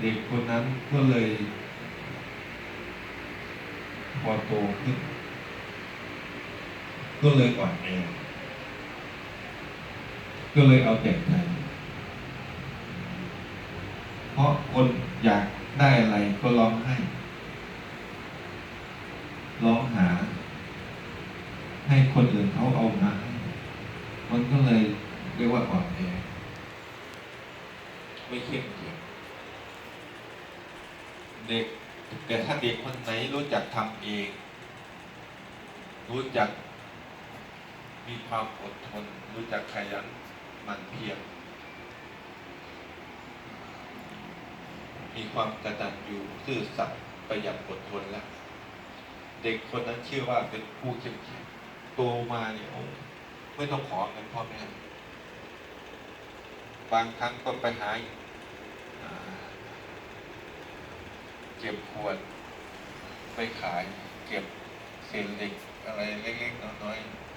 เด็กคนนั้นก็เลยพอโตขึ้น ก็เลยอ่อนแอก็เลยเอาแต่ใจเพราะคนอยากได้อะไรก็ร้องให้ ร้องหา ให้คนอื่นเขาเอามาให้มันก็เลยเรียกว่าอ่อนแอไม่เข้มแข็ง เด็ก แต่ถ้าเด็กคนไหนรู้จักทำเอง รู้จักมีความอดทน รู้จักขยันหมั่นเพียรมีความกระตัญญูซื่อสัตย์ประหยัดอดทนแล้ว เด็กคนนั้นเชื่อว่าเป็นผู้เข้มแข็งโตมาเนี่ยโอ้ไม่ต้องขอเงินพ่อแม่บางครั้งก็ไปหาอ่า เก็บขวด ไปขายเก็บเศษเหล็กอะไรเล็กๆน้อยๆ